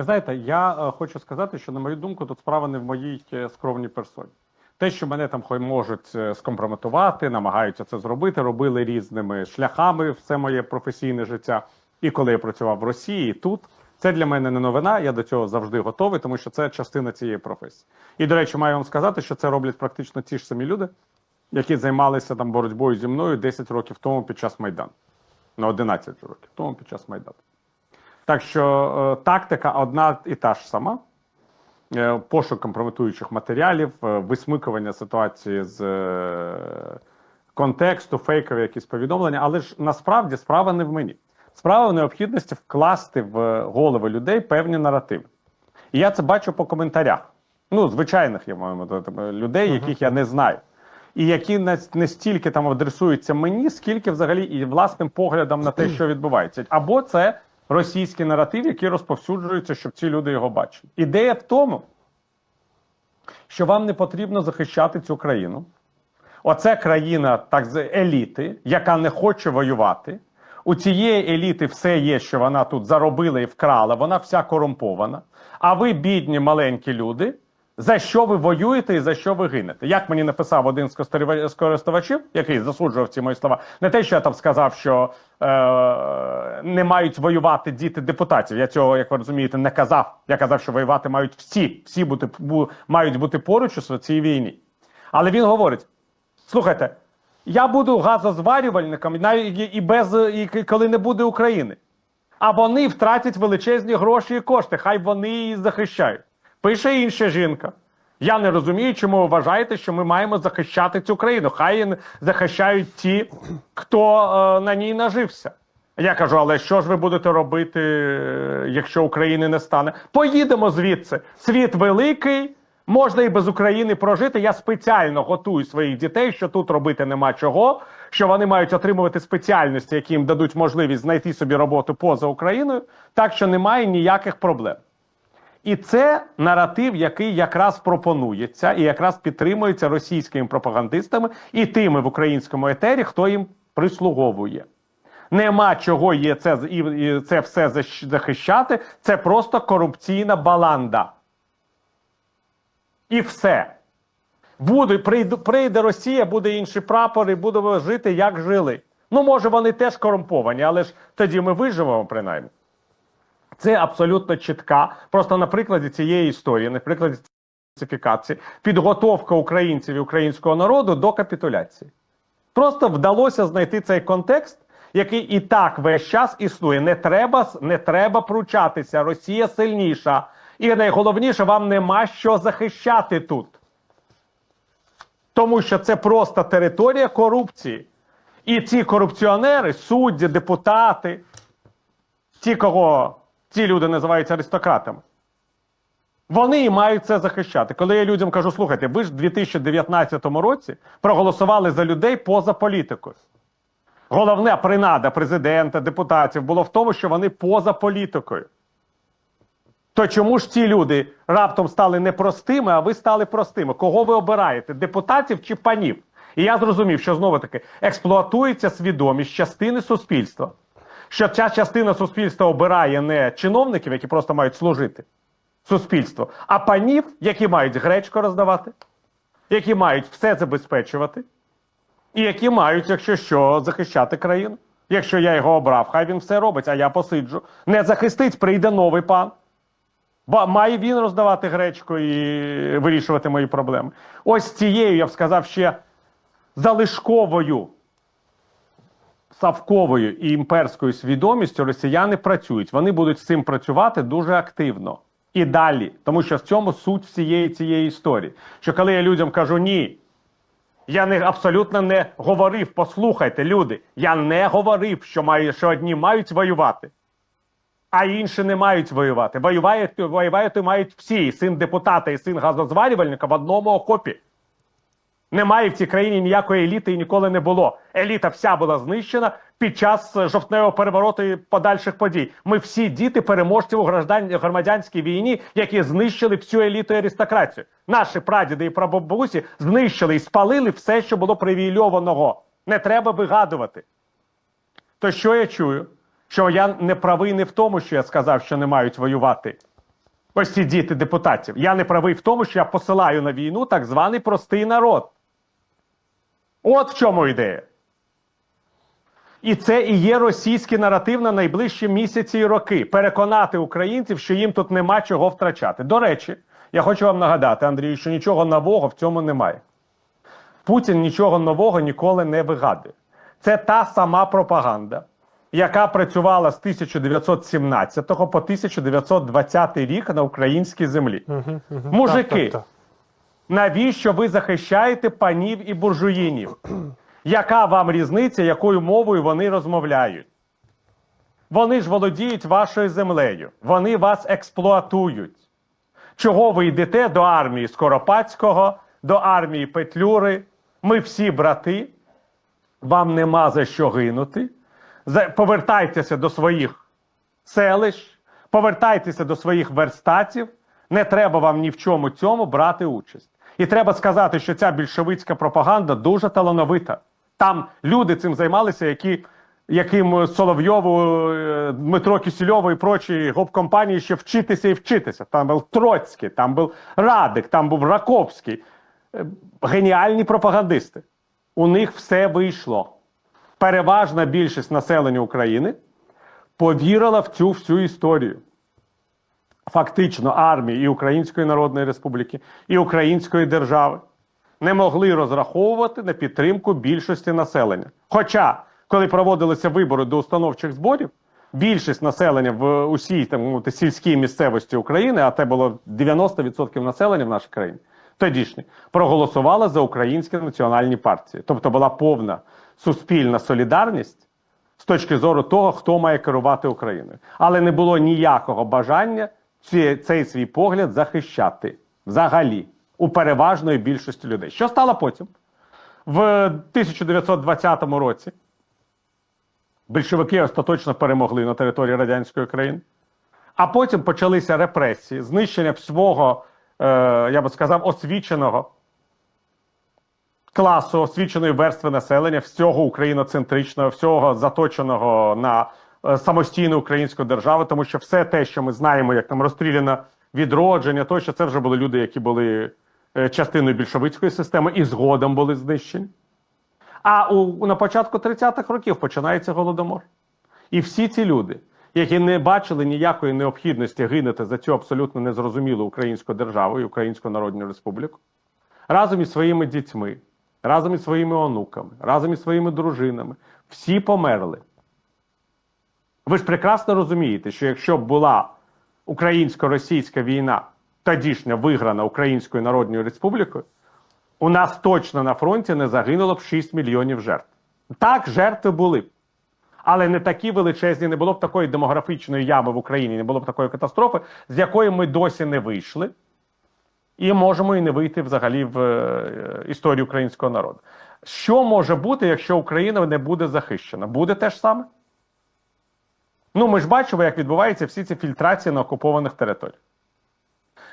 Ви знаєте, я е, хочу сказати, що на мою думку, тут справа не в моїй е, скромній персоні. Те, що мене там хой можуть е, скомпрометувати, намагаються це зробити, робили різними шляхами все моє професійне життя. І коли я працював в Росії, і тут це для мене не новина. Я до цього завжди готовий, тому що це частина цієї професії. І до речі, маю вам сказати, що це роблять практично ті ж самі люди, які займалися там боротьбою зі мною 10 років тому під час Майдану. На 11 років тому під час Майдану. Так що е, тактика одна і та ж сама. Е, пошук компрометуючих матеріалів, е, висмикування ситуації з контексту, фейкові якісь повідомлення. Але ж насправді справа не в мені. Справа в необхідності вкласти в голови людей певні наративи. І я це бачу по коментарях. Ну, звичайних я маю людей, яких я не знаю. І які не стільки там адресуються мені, скільки взагалі і власним поглядом на те, що відбувається. Або це російський наратив, який розповсюджується, щоб ці люди його бачили. Ідея в тому, що вам не потрібно захищати цю країну. Оце країна так з еліти, яка не хоче воювати. У цієї еліти все є, що вона тут заробила і вкрала, вона вся корумпована. А ви, бідні маленькі люди, за що ви воюєте і за що ви гинете? Як мені написав один з користувачів, який засуджував ці мої слова, не те, що я там сказав, що е, не мають воювати діти депутатів. Я цього, як ви розумієте, не казав. Я казав, що воювати мають всі, всі бути бу, мають бути поруч у цій війні. Але він говорить: слухайте, я буду газозварювальником навіть і- без і коли не буде України. А вони втратять величезні гроші і кошти. Хай вони її захищають. Пише інша жінка. Я не розумію, чому ви вважаєте, що ми маємо захищати цю країну. Хай захищають ті, хто е, на ній нажився. Я кажу, але що ж ви будете робити, е, якщо України не стане? Поїдемо звідси. Світ великий, можна і без України прожити. Я спеціально готую своїх дітей, що тут робити нема чого, що вони мають отримувати спеціальності, які їм дадуть можливість знайти собі роботу поза Україною, так що немає ніяких проблем. І це наратив, який якраз пропонується і якраз підтримується російськими пропагандистами і тими в українському етері, хто їм прислуговує. Нема чого є це і, це все захищати. Це просто корупційна баланда. І все. Буде, прийде, прийде Росія, буде інший прапор, і будемо жити, як жили. Ну, може, вони теж корумповані, але ж тоді ми виживемо принаймні. Це абсолютно чітка. Просто на прикладі цієї історії, на прикладі фальсифікації, підготовка українців і українського народу до капітуляції. Просто вдалося знайти цей контекст, який і так весь час існує. Не треба, не треба пручатися. Росія сильніша. І найголовніше, вам нема що захищати тут. Тому що це просто територія корупції. І ці корупціонери, судді, депутати, ті, кого ці люди називаються аристократами, вони і мають це захищати. Коли я людям кажу, слухайте, ви ж в 2019 році проголосували за людей поза політикою. Головна принада президента, депутатів було в тому, що вони поза політикою. То чому ж ці люди раптом стали непростими, а ви стали простими? Кого ви обираєте? Депутатів чи панів? І я зрозумів, що знову таки експлуатується свідомість частини суспільства. Що ця частина суспільства обирає не чиновників, які просто мають служити суспільству, а панів, які мають гречку роздавати, які мають все забезпечувати, і які мають, якщо що, захищати країну. Якщо я його обрав, хай він все робить, а я посиджу. Не захистить, прийде новий пан. Ба має він роздавати гречку і вирішувати мої проблеми. Ось цією, я б сказав, ще залишковою, савковою і імперською свідомістю росіяни працюють. Вони будуть з цим працювати дуже активно і далі. Тому що в цьому суть всієї цієї історії. Що коли я людям кажу ні, я не абсолютно не говорив. Послухайте, люди, я не говорив, що маю, що одні мають воювати а інші не мають воювати. Воювають, воювати мають всі. І син депутата і син газозварювальника в одному окопі. Немає в цій країні ніякої еліти і ніколи не було. Еліта вся була знищена під час е, жовтневого перевороту і подальших подій. Ми всі діти переможців у громадянській війні, які знищили всю еліту і аристократію. Наші прадіди і прабабусі знищили і спалили все, що було привілейованого. Не треба вигадувати. То що я чую? Що я не правий не в тому, що я сказав, що не мають воювати Ось ці діти депутатів. Я не правий в тому, що я посилаю на війну так званий простий народ. От в чому ідея. І це і є російський наратив на найближчі місяці і роки. Переконати українців, що їм тут нема чого втрачати. До речі, я хочу вам нагадати, Андрію, що нічого нового в цьому немає. Путін нічого нового ніколи не вигадує. Це та сама пропаганда, яка працювала з 1917 по 1920 рік на українській землі. Мужики, Так, так, так. Навіщо ви захищаєте панів і буржуїнів? Яка вам різниця, якою мовою вони розмовляють? Вони ж володіють вашою землею, вони вас експлуатують. Чого ви йдете до армії Скоропадського, до армії Петлюри? Ми всі брати, вам нема за що гинути. Повертайтеся до своїх селищ, повертайтеся до своїх верстатів. Не треба вам ні в чому цьому брати участь. І треба сказати, що ця більшовицька пропаганда дуже талановита. Там люди цим займалися, які, яким Соловйову, е, Дмитро Кісільову і прочі гоп-компанії ще вчитися і вчитися. Там був Троцький, там був Радик, там був Раковський. Е, Геніальні пропагандисти. У них все вийшло. Переважна більшість населення України повірила в цю всю історію. Фактично, армії і Української Народної Республіки, і Української держави не могли розраховувати на підтримку більшості населення. Хоча, коли проводилися вибори до установчих зборів, більшість населення в усій там, мовити, сільській місцевості України, а це було 90% населення в нашій країні, тодішні, проголосувала за українські національні партії. Тобто була повна суспільна солідарність з точки зору того, хто має керувати Україною. Але не було ніякого бажання ці- цей свій погляд захищати взагалі у переважної більшості людей. Що стало потім? В 1920 році більшовики остаточно перемогли на території радянської країни, а потім почалися репресії, знищення всього, е, я би сказав, освіченого класу освіченої верстви населення, всього україноцентричного, всього заточеного на самостійну українську державу, тому що все те, що ми знаємо, як там розстріляно відродження, тощо це вже були люди, які були е, частиною більшовицької системи і згодом були знищені. А у, на початку 30-х років починається голодомор. І всі ці люди, які не бачили ніякої необхідності гинути за цю абсолютно незрозумілу українську державу і Українську Народну Республіку, разом із своїми дітьми, разом із своїми онуками, разом із своїми дружинами, всі померли. Ви ж прекрасно розумієте, що якщо б була українсько-російська війна, тодішня виграна Українською Народною Республікою, у нас точно на фронті не загинуло б 6 мільйонів жертв. Так, жертви були б. Але не такі величезні, не було б такої демографічної ями в Україні, не було б такої катастрофи, з якої ми досі не вийшли, і можемо і не вийти взагалі в е, історію українського народу. Що може бути, якщо Україна не буде захищена? Буде те ж саме? Ну, ми ж бачимо, як відбуваються всі ці фільтрації на окупованих територіях.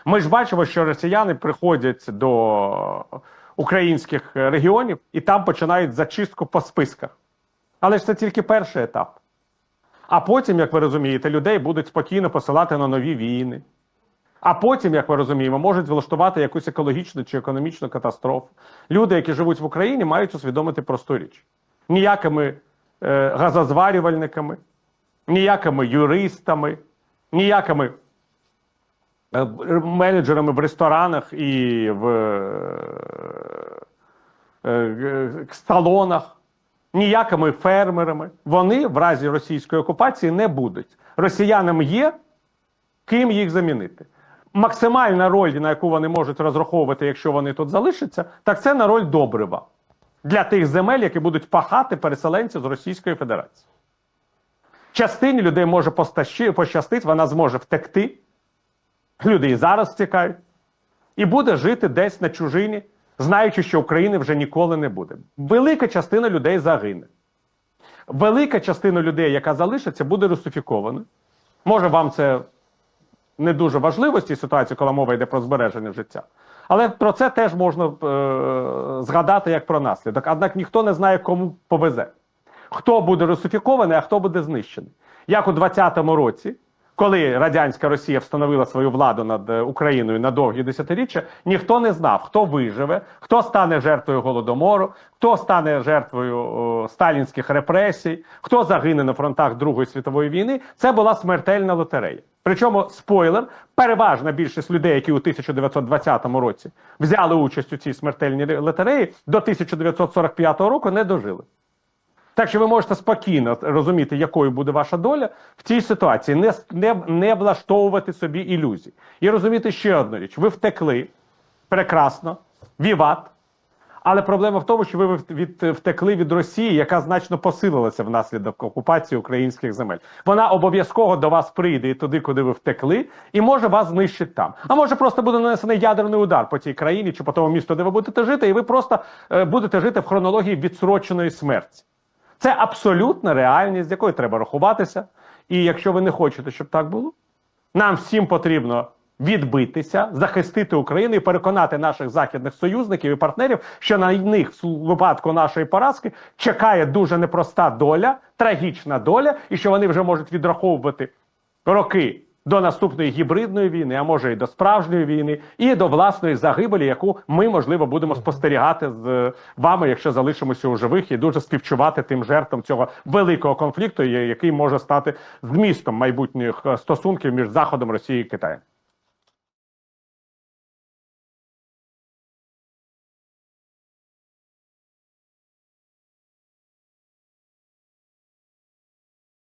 Ми ж бачимо, що росіяни приходять до українських регіонів і там починають зачистку по списках. Але ж це тільки перший етап. А потім, як ви розумієте, людей будуть спокійно посилати на нові війни. А потім, як ми розуміємо, можуть влаштувати якусь екологічну чи економічну катастрофу. Люди, які живуть в Україні, мають усвідомити просту річ: ніякими е, газозварювальниками, ніякими юристами, ніякими е, менеджерами в ресторанах і в е, е, салонах, ніякими фермерами. Вони в разі російської окупації не будуть. Росіянам є ким їх замінити. Максимальна роль, на яку вони можуть розраховувати, якщо вони тут залишаться, так це на роль добрива для тих земель, які будуть пахати переселенці з Російської Федерації. Частині людей може пощастити, вона зможе втекти. Люди і зараз втікають, і буде жити десь на чужині, знаючи, що України вже ніколи не буде. Велика частина людей загине. Велика частина людей, яка залишиться, буде русифікована. Може, вам це не дуже важливо з цій ситуації, коли мова йде про збереження життя. Але про це теж можна е, згадати як про наслідок. Однак ніхто не знає, кому повезе. Хто буде русифікований, а хто буде знищений. Як у 2020 році, коли радянська Росія встановила свою владу над е, Україною на довгі десятиріччя, ніхто не знав, хто виживе, хто стане жертвою голодомору, хто стане жертвою о, сталінських репресій, хто загине на фронтах Другої світової війни. Це була смертельна лотерея. Причому спойлер, переважна більшість людей, які у 1920 році взяли участь у цій смертельній лотереї, до 1945 року не дожили. Так що ви можете спокійно розуміти, якою буде ваша доля в цій ситуації, не, не, не влаштовувати собі ілюзій. І розуміти ще одну річ: ви втекли прекрасно, віват. Але проблема в тому, що ви від, втекли від Росії, яка значно посилилася внаслідок окупації українських земель. Вона обов'язково до вас прийде і туди, куди ви втекли, і може вас знищити там. А може просто буде нанесений ядерний удар по цій країні чи по тому місту, де ви будете жити, і ви просто е, будете жити в хронології відсроченої смерті. Це абсолютна реальність, з якою треба рахуватися. І якщо ви не хочете, щоб так було, нам всім потрібно відбитися, захистити Україну і переконати наших західних союзників і партнерів, що на них в випадку нашої поразки чекає дуже непроста доля, трагічна доля, і що вони вже можуть відраховувати роки до наступної гібридної війни, а може і до справжньої війни, і до власної загибелі, яку ми можливо будемо спостерігати з е, вами, якщо залишимося у живих, і дуже співчувати тим жертвам цього великого конфлікту, який може стати змістом майбутніх е, стосунків між Заходом, Росією і Китаєм.